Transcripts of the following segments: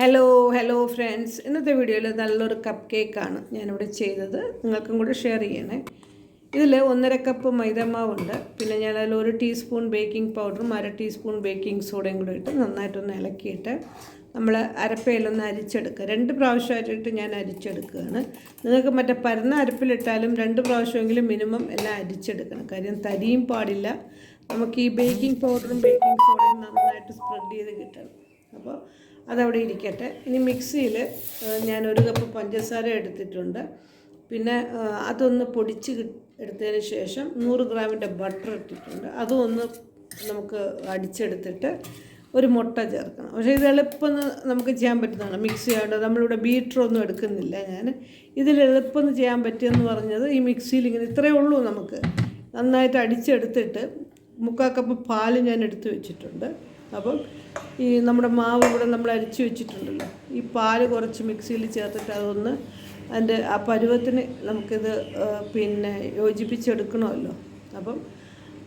Hello hello friends ഇന്നത്തെ വീഡിയോയിൽ നല്ലൊരു കപ്പ് കേക്കാണ് ഞാനിവിടെ ചെയ്തത്. നിങ്ങൾക്കും കൂടെ ഷെയർ ചെയ്യണേ. ഇതിൽ ഒന്നര കപ്പ് മൈദമാവുണ്ട്. പിന്നെ ഞാൻ അതിൽ ഒരു ടീസ്പൂൺ ബേക്കിംഗ് പൗഡറും അര ടീസ്പൂൺ ബേക്കിംഗ് സോഡയും കൂടെ ഇട്ട് നന്നായിട്ടൊന്ന് ഇളക്കിയിട്ട് നമ്മൾ അരപ്പയിലൊന്ന് അരിച്ചെടുക്കുക. രണ്ട് പ്രാവശ്യമായിട്ട് ഞാൻ അരിച്ചെടുക്കുകയാണ്. നിങ്ങൾക്ക് മറ്റേ പരന്ന അരപ്പിലിട്ടാലും രണ്ട് പ്രാവശ്യമെങ്കിലും മിനിമം എല്ലാം അരിച്ചെടുക്കണം. കാര്യം തരിയും പാടില്ല. നമുക്ക് ഈ ബേക്കിംഗ് പൗഡറും ബേക്കിംഗ് സോഡയും നന്നായിട്ട് സ്പ്രെഡ് ചെയ്ത് കിട്ടണം. അപ്പോൾ അതവിടെ ഇരിക്കട്ടെ. ഇനി മിക്സിയിൽ ഞാൻ ഒരു കപ്പ് പഞ്ചസാര എടുത്തിട്ടുണ്ട്. പിന്നെ അതൊന്ന് പൊടിച്ച് എടുത്തതിന് ശേഷം നൂറ് ഗ്രാമിന്റെ ബട്ടർ ഇട്ടിട്ടുണ്ട്. അതും ഒന്ന് നമുക്ക് അടിച്ചെടുത്തിട്ട് ഒരു മുട്ട ചേർക്കണം. പക്ഷേ ഇത് എളുപ്പം നമുക്ക് ചെയ്യാൻ പറ്റുന്നതാണ്. മിക്സി ആയിട്ട് നമ്മളിവിടെ ബീറ്ററൊന്നും എടുക്കുന്നില്ല ഞാൻ. ഇതിൽ എളുപ്പം ചെയ്യാൻ പറ്റിയെന്ന് പറഞ്ഞത് ഈ മിക്സിയിൽ ഇങ്ങനെ ഇത്രയേ ഉള്ളൂ നമുക്ക്. നന്നായിട്ട് അടിച്ചെടുത്തിട്ട് മുക്കാൽ കപ്പ് പാൽ ഞാൻ എടുത്ത് വെച്ചിട്ടുണ്ട്. അപ്പം ഈ നമ്മുടെ മാവ് ഇവിടെ നമ്മൾ അരിച്ചു വെച്ചിട്ടുണ്ടല്ലോ. ഈ പാൽ കുറച്ച് മിക്സിയിൽ ചേർത്തിട്ട് അതൊന്ന് അതിന്റെ ആ പരുവത്തിന് നമുക്കിത് പിന്നെ യോജിപ്പിച്ചെടുക്കണമല്ലോ. അപ്പം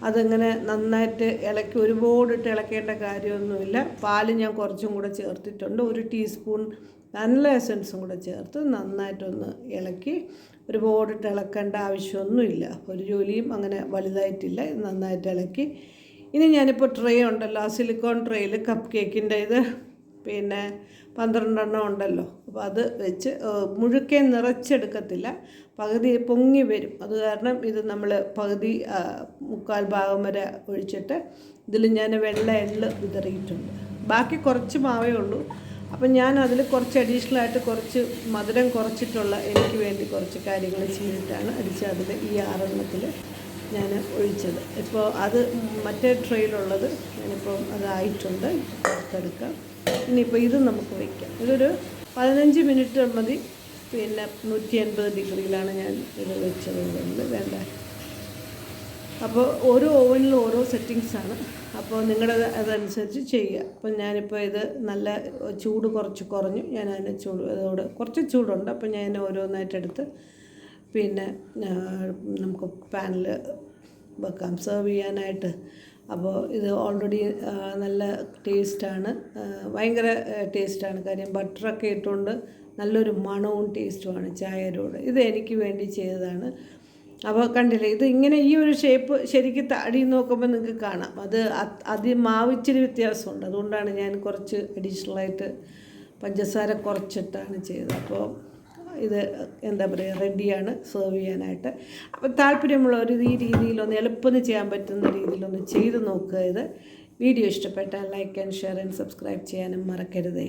അതങ്ങനെ നന്നായിട്ട് ഇളക്കി ഒരുപാടിട്ട് ഇളക്കേണ്ട കാര്യമൊന്നുമില്ല. പാൽ ഞാൻ കുറച്ചും കൂടെ ചേർത്തിട്ടുണ്ട്. ഒരു ടീസ്പൂൺ നല്ല എസൻസും കൂടെ ചേർത്ത് നന്നായിട്ടൊന്ന് ഇളക്കി ഒരുപാടിട്ട് ഇളക്കേണ്ട ആവശ്യമൊന്നുമില്ല. ഒരു ജോലിയും അങ്ങനെ വലുതായിട്ടില്ല. നന്നായിട്ട് ഇളക്കി ഇനി ഞാനിപ്പോൾ ട്രേ ഉണ്ടല്ലോ ആ സിലിക്കോൺ ട്രേയിൽ കപ്പ് കേക്കിന്റെ ഇത് പിന്നെ പന്ത്രണ്ടെണ്ണം ഉണ്ടല്ലോ. അപ്പോൾ അത് വെച്ച് മുഴുക്കെ നിറച്ചെടുക്കത്തില്ല. പകുതി പൊങ്ങി വരും. അത് കാരണം ഇത് നമ്മൾ പകുതി മുക്കാൽ ഭാഗം വരെ ഒഴിച്ചിട്ട് ഇതിൽ ഞാൻ വെള്ള എള്ള് വിതറിയിട്ടുണ്ട്. ബാക്കി കുറച്ച് മാവേ ഉള്ളൂ. അപ്പം ഞാൻ അതിൽ കുറച്ച് അഡീഷണൽ ആയിട്ട് കുറച്ച് മധുരം കുറച്ചിട്ടുള്ള എനിക്ക് വേണ്ടി കുറച്ച് കാര്യങ്ങൾ ചെയ്തിട്ടാണ് അടിച്ച് അതിൽ ഈ ആറെണ്ണത്തിൽ ഞാൻ ഒഴിച്ചത്. ഇപ്പോൾ അത് മറ്റേ ട്രെയിലുള്ളത് ഞാനിപ്പോൾ അതായിട്ടുണ്ട് പുറത്തെടുക്കാം. ഇനിയിപ്പോൾ ഇത് നമുക്ക് വയ്ക്കാം ഇതൊരു പതിനഞ്ച് മിനിറ്റ് മതി. പിന്നെ നൂറ്റി എൺപത് ഡിഗ്രിയിലാണ് ഞാൻ ഇത് വെച്ചത് ഉള്ളിൽ വേണ്ട. അപ്പോൾ ഓരോ ഓവനിലും ഓരോ സെറ്റിങ്സാണ് അപ്പോൾ നിങ്ങളുടെ അതനുസരിച്ച് ചെയ്യുക. അപ്പം ഞാനിപ്പോൾ ഇത് നല്ല ചൂട് കുറച്ച് കുറഞ്ഞു. ഞാൻ അതിനെ ചൂട് അതോട് കുറച്ച് ചൂടുണ്ട്. അപ്പോൾ ഞാൻ അതിനെ ഓരോന്നായിട്ട് എടുത്ത് പിന്നെ നമുക്ക് പാനിൽ വെക്കാം. സെർവ് ചെയ്യാനായിട്ട്. അപ്പോൾ ഇത് ഓൾറെഡി നല്ല ടേസ്റ്റാണ് ഭയങ്കര ടേസ്റ്റാണ് കാര്യം ബട്ടറൊക്കെ ഇട്ടുകൊണ്ട് നല്ലൊരു മണവും ടേസ്റ്റുമാണ് ചായരോട് ഇത് എനിക്ക് വേണ്ടി ചെയ്തതാണ്. അപ്പോൾ കണ്ടില്ലേ ഇത് ഇങ്ങനെ ഈ ഒരു ഷേപ്പ് ശരിക്കും താടി നോക്കുമ്പോൾ നിങ്ങൾക്ക് കാണാം. അത് അത് മാവിച്ചിരി വ്യത്യാസമുണ്ട്. അതുകൊണ്ടാണ് ഞാൻ കുറച്ച് അഡീഷണലായിട്ട് പഞ്ചസാര കുറച്ചിട്ടാണ് ചെയ്തത്. അപ്പോൾ ഇത് എന്താ പറയുക റെഡിയാണ് സെർവ് ചെയ്യാനായിട്ട്. അപ്പോൾ താല്പര്യമുള്ളവർ ഈ രീതിയിലൊന്ന് എളുപ്പം ചെയ്യാൻ പറ്റുന്ന രീതിയിലൊന്ന് ചെയ്ത് നോക്കുക ഇത്. വീഡിയോ ഇഷ്ടപ്പെട്ടാൽ like and share and subscribe ചെയ്യാനും മറക്കരുതേ.